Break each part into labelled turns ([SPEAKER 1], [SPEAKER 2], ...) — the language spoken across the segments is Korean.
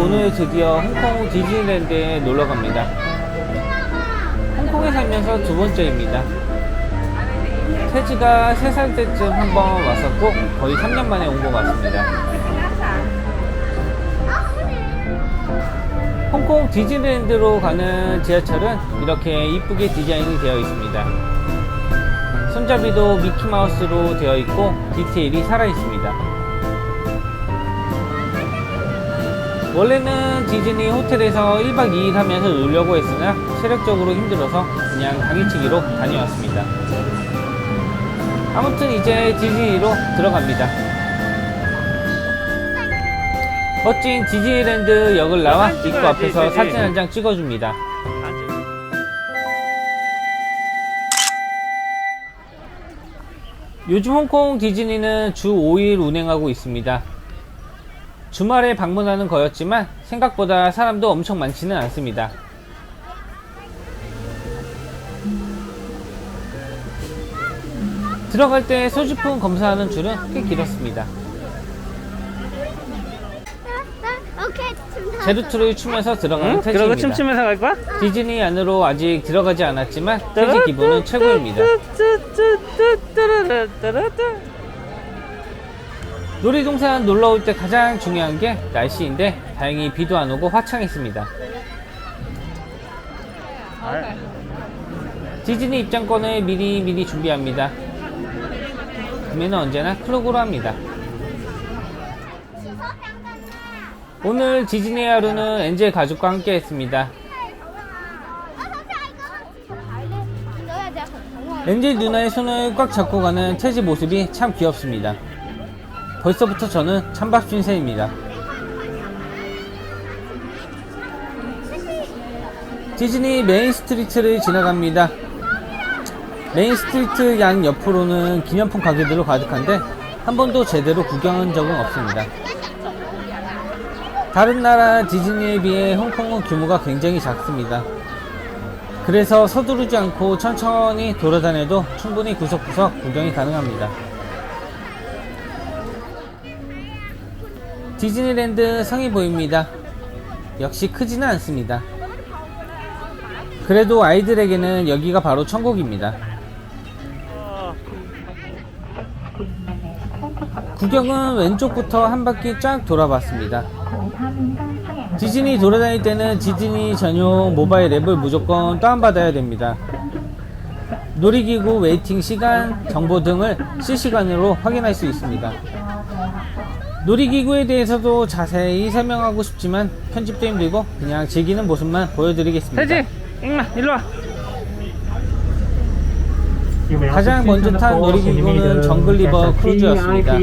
[SPEAKER 1] 오늘 드디어 홍콩 디즈니랜드에 놀러 갑니다. 홍콩에 살면서 두 번째입니다. 태지가 3살 때쯤 한 번 왔었고 거의 3년 만에 온 것 같습니다. 홍콩 디즈니랜드로 가는 지하철은 이렇게 이쁘게 디자인이 되어 있습니다. 손잡이도 미키마우스로 되어 있고 디테일이 살아 있습니다. 원래는 디즈니 호텔에서 1박 2일 하면서 놀려고 했으나 체력적으로 힘들어서 그냥 당일치기로 다녀왔습니다. 아무튼 이제 디즈니로 들어갑니다. 멋진 디즈니랜드 역을 나와 입구 앞에서 사진 한 장 찍어줍니다. 요즘 홍콩 디즈니는 주 5일 운행하고 있습니다. 주말에 방문하는 거였지만 생각보다 사람도 엄청 많지는 않습니다. 들어갈 때 소지품 검사하는 줄은 꽤 길었습니다. 제루트를 추면서 들어가는
[SPEAKER 2] 응? 그러고
[SPEAKER 1] 태지입니다.
[SPEAKER 2] 춤추면서 갈 거야?
[SPEAKER 1] 디즈니 안으로 아직 들어가지 않았지만 태지 기분은 최고입니다. 놀이동산 놀러 올 때 가장 중요한 게 날씨인데 다행히 비도 안 오고 화창했습니다. 디즈니 입장권을 미리 미리 준비합니다. 구매는 언제나 클로그로 합니다. 오늘 디즈니 하루는 엔젤 가족과 함께 했습니다. 엔젤 누나의 손을 꽉 잡고 가는 태지 모습이 참 귀엽습니다. 벌써부터 저는 찬밥 신세입니다. 디즈니 메인 스트리트를 지나갑니다. 메인 스트리트 양 옆으로는 기념품 가게들로 가득한데 한 번도 제대로 구경한 적은 없습니다. 다른 나라 디즈니에 비해 홍콩은 규모가 굉장히 작습니다. 그래서 서두르지 않고 천천히 돌아다녀도 충분히 구석구석 구경이 가능합니다. 디즈니랜드 성이 보입니다. 역시 크지는 않습니다. 그래도 아이들에게는 여기가 바로 천국입니다. 구경은 왼쪽부터 한 바퀴 쫙 돌아봤습니다. 디즈니 돌아다닐 때는 디즈니 전용 모바일 앱을 무조건 다운받아야 됩니다. 놀이기구 웨이팅 시간, 정보 등을 실시간으로 확인할 수 있습니다. 놀이기구에 대해서도 자세히 설명하고 싶지만 편집도 힘들고 그냥 즐기는 모습만 보여드리겠습니다.
[SPEAKER 2] 태지, 잉마, 일로 와.
[SPEAKER 1] 가장 먼저 탄 놀이기구는 정글리버 크루즈였습니다.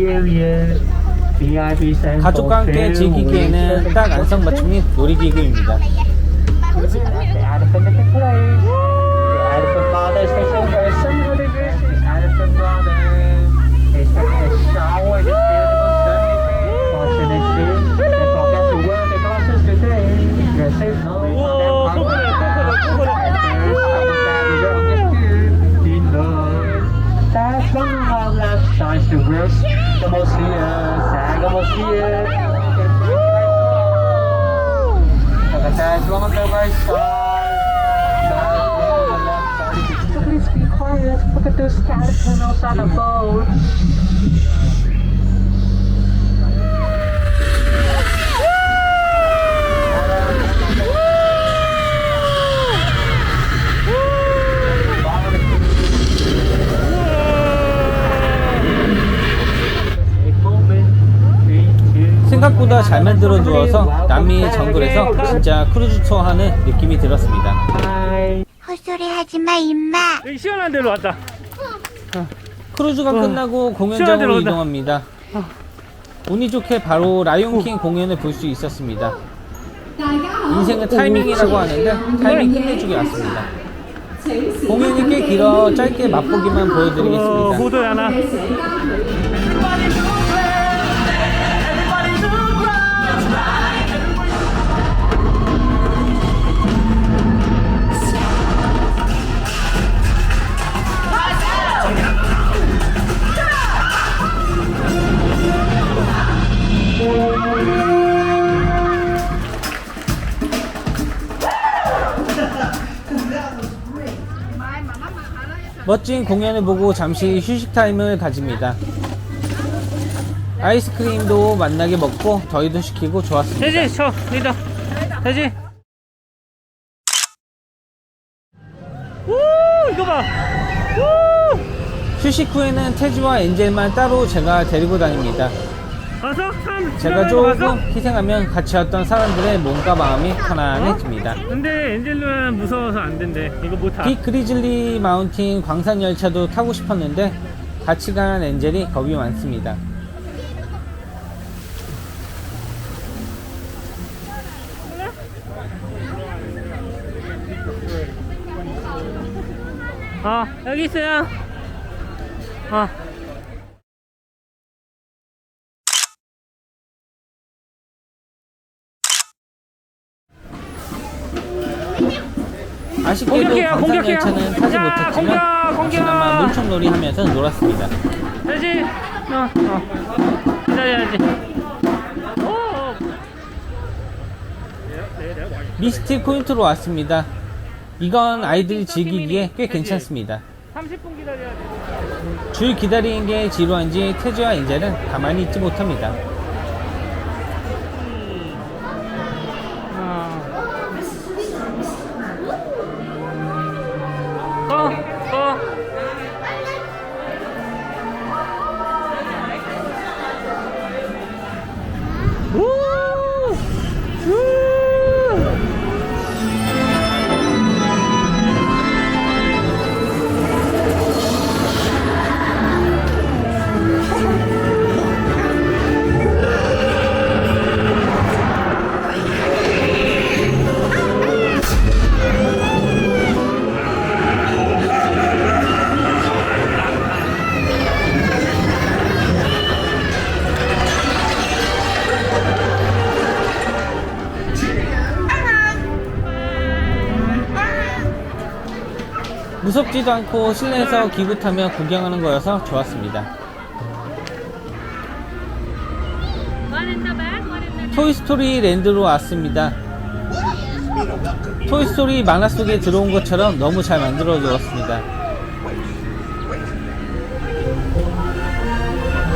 [SPEAKER 1] 가족과 함께 즐기기에는 딱 안성맞춤인 놀이기구입니다.
[SPEAKER 3] So please be quiet. Look at those caterpillars on a boat.
[SPEAKER 1] 만들어 두어서 남미 정글에서 진짜 크루즈 투어 하는 느낌이 들었습니다.
[SPEAKER 4] 헛소리 하지 마 임마
[SPEAKER 2] 여기 시원한 데로 왔다.
[SPEAKER 1] 크루즈가 끝나고
[SPEAKER 2] 시원한 데로
[SPEAKER 1] 공연장으로. 이동합니다. 운이 좋게 바로 라이온킹 공연을 볼 수 있었습니다. 인생은 타이밍이라고 하는데 타이밍 끝내주게 왔습니다. 공연이 꽤 길어 짧게 맛보기만
[SPEAKER 2] 어,
[SPEAKER 1] 보여드리겠습니다.
[SPEAKER 2] 호도 하나.
[SPEAKER 1] 멋진 공연을 보고 잠시 휴식 타임을 가집니다. 아이스크림도 만나게 먹고 더위도 식히고 좋았습니다.
[SPEAKER 2] 돼지 쳐 리더 돼지 우 이거 봐 우!
[SPEAKER 1] 휴식 후에는 태주와 엔젤만 따로 제가 데리고 다닙니다.
[SPEAKER 2] 가서 참
[SPEAKER 1] 제가 조금? 희생하면 같이 왔던 사람들의 몸과 마음이 편안해집니다.
[SPEAKER 2] 근데 엔젤루는 무서워서 안 된대 이거 못 타
[SPEAKER 1] 빅 그리즐리 마운틴 광산 열차도 타고 싶었는데 같이 간 엔젤이 겁이 많습니다.
[SPEAKER 2] 어 여기 있어요 어
[SPEAKER 1] 아쉽게도
[SPEAKER 2] 공격해요, 공격해요.
[SPEAKER 1] 열차는 타지
[SPEAKER 2] 야,
[SPEAKER 1] 못했지만
[SPEAKER 2] 공격, 공격.
[SPEAKER 1] 그나마 물총놀이 하면서 놀았습니다.
[SPEAKER 2] 돼지 어, 어. 기다려야지 오
[SPEAKER 1] 미스틱 포인트로 왔습니다. 이건 아이들이 즐기기에 꽤 괜찮습니다.
[SPEAKER 2] 30분 기다려야
[SPEAKER 1] 돼줄 기다리는 게 지루한지 태주와 엔젤은 가만히 있지 못합니다. 무섭지도 않고 실내에서 기구 타며 구경하는 거여서 좋았습니다. 토이스토리 랜드로 왔습니다. 토이스토리 만화 속에 들어온 것처럼 너무 잘 만들어 주었습니다.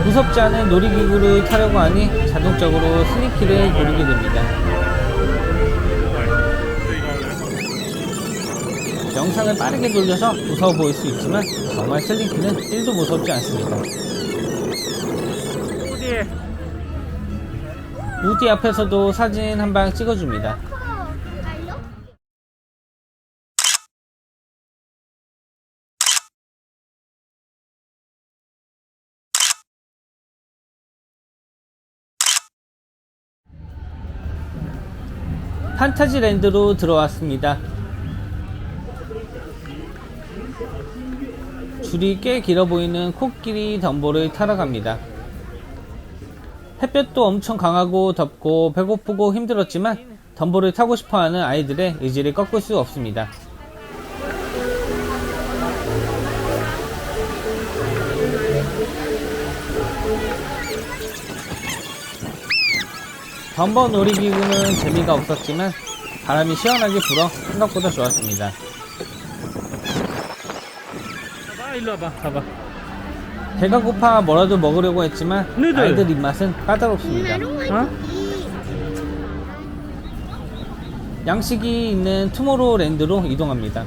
[SPEAKER 1] 무섭지 않은 놀이기구를 타려고 하니 자동적으로 스니키를 고르게 됩니다. 영상을 빠르게 돌려서 무서워 보일 수 있지만 정말 슬링키는 1도 무섭지 않습니다.
[SPEAKER 2] 어디에?
[SPEAKER 1] 우디 앞에서도 사진 한 방 찍어줍니다. 판타지랜드로 들어왔습니다. 줄이 꽤 길어 보이는 코끼리 덤보를 타러 갑니다. 햇볕도 엄청 강하고 덥고 배고프고 힘들었지만 덤보를 타고 싶어하는 아이들의 의지를 꺾을 수 없습니다. 덤버 놀이기구는 재미가 없었지만 바람이 시원하게 불어 생각보다 좋았습니다.
[SPEAKER 2] 일로 와봐 봐봐
[SPEAKER 1] 배가 고파 뭐라도 먹으려고 했지만
[SPEAKER 2] 누들.
[SPEAKER 1] 아이들 입맛은 까다롭습니다.
[SPEAKER 2] 어?
[SPEAKER 1] 양식이 있는 투모로우랜드로 이동합니다.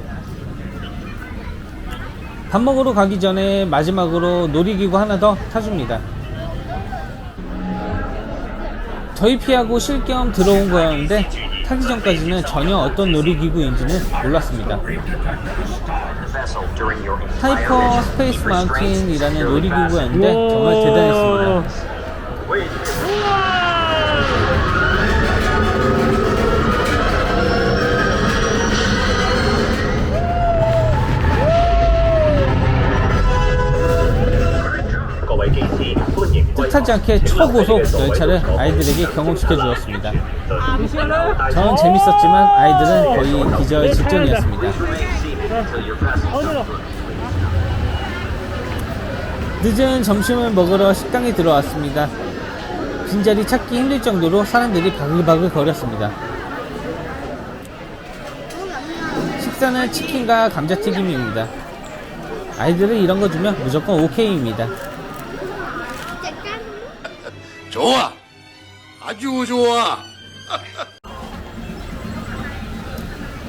[SPEAKER 1] 밥 먹으러 가기 전에 마지막으로 놀이기구 하나 더 타줍니다. 저희 피하고 쉴겸 들어온 거였는데 타기 전까지는 전혀 어떤 놀이기구인지는 몰랐습니다. 하이퍼 스페이스 마운틴이라는 놀이기구였는데 정말 대단했습니다. 뜻하지 않게 초고속 열차를 아이들에게 경험시켜 주었습니다. 저는 재밌었지만 아이들은 거의 기절 직전이었습니다. 늦은 점심을 먹으러 식당에 들어왔습니다. 빈자리 찾기 힘들 정도로 사람들이 바글바글 거렸습니다. 식사는 치킨과 감자튀김입니다. 아이들은 이런 거 주면 무조건 오케이입니다.
[SPEAKER 5] 좋아. 아주 좋아.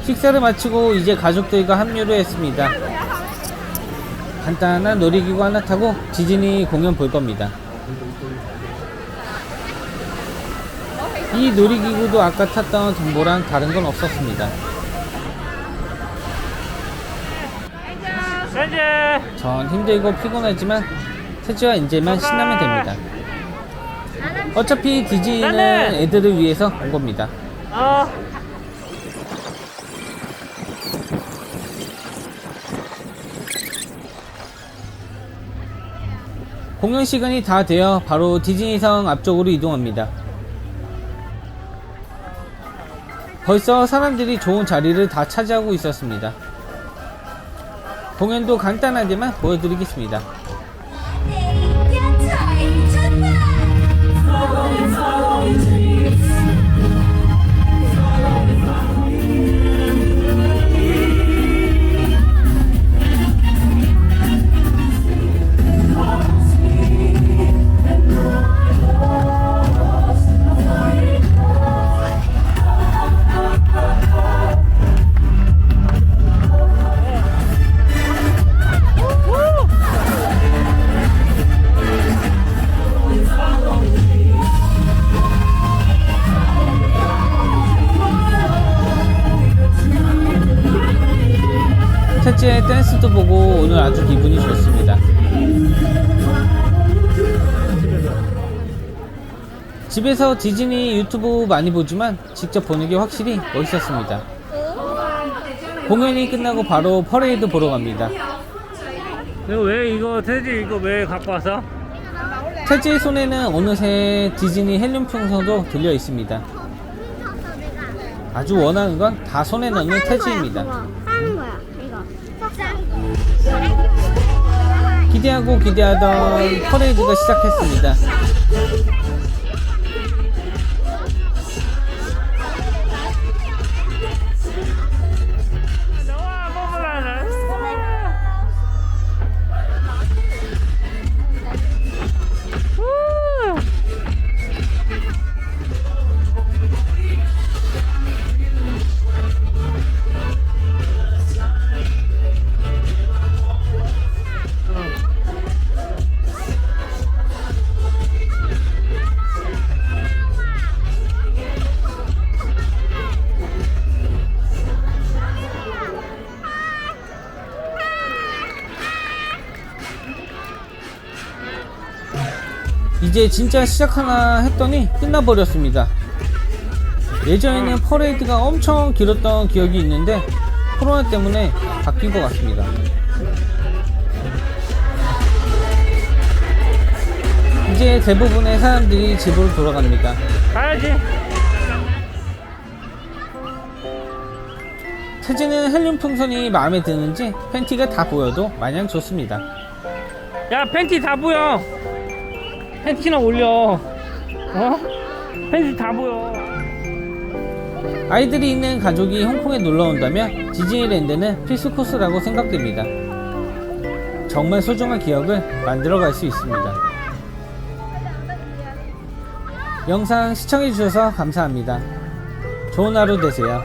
[SPEAKER 1] 식사를 마치고 이제 가족들과 합류를 했습니다. 간단한 놀이기구 하나 타고 디즈니 공연 볼 겁니다. 이 놀이기구도 아까 탔던 동보랑 다른 건 없었습니다. 전 힘들고 피곤하지만 태지와 인제만 신나면 됩니다. 어차피 디즈니는
[SPEAKER 2] 나는!
[SPEAKER 1] 애들을 위해서 온 겁니다.
[SPEAKER 2] 어
[SPEAKER 1] 공연 시간이 다 되어 바로 디즈니성 앞쪽으로 이동합니다. 벌써 사람들이 좋은 자리를 다 차지하고 있었습니다. 공연도 간단하게만 보여드리겠습니다. 집에서 디즈니 유튜브 많이 보지만 직접 보는 게 확실히 멋있었습니다. 공연이 끝나고 바로 퍼레이드 보러 갑니다.
[SPEAKER 2] 이거 왜 이거 돼지 이거 왜 갖고 왔어?
[SPEAKER 1] 셋째의 손에는 어느새 디즈니 헬륨 풍선도 들려 있습니다. 아주 원하는 건 다 손에 넣는 태지입니다.
[SPEAKER 4] 하는 거야 이거
[SPEAKER 1] 기대하고 기대하던 퍼레이드가 시작했습니다. 이제 진짜 시작하나 했더니 끝나버렸습니다. 예전에는 퍼레이드가 엄청 길었던 기억이 있는데 코로나 때문에 바뀐 것 같습니다. 이제 대부분의 사람들이 집으로 돌아갑니다.
[SPEAKER 2] 가야지
[SPEAKER 1] 태지는 헬륨 풍선이 마음에 드는지 팬티가 다 보여도 마냥 좋습니다.
[SPEAKER 2] 야 팬티 다 보여 팬티나 올려 어? 팬티 다 보여
[SPEAKER 1] 아이들이 있는 가족이 홍콩에 놀러 온다면 디즈니랜드는 필수 코스라고 생각됩니다. 정말 소중한 기억을 만들어 갈 수 있습니다. 영상 시청해주셔서 감사합니다. 좋은 하루 되세요.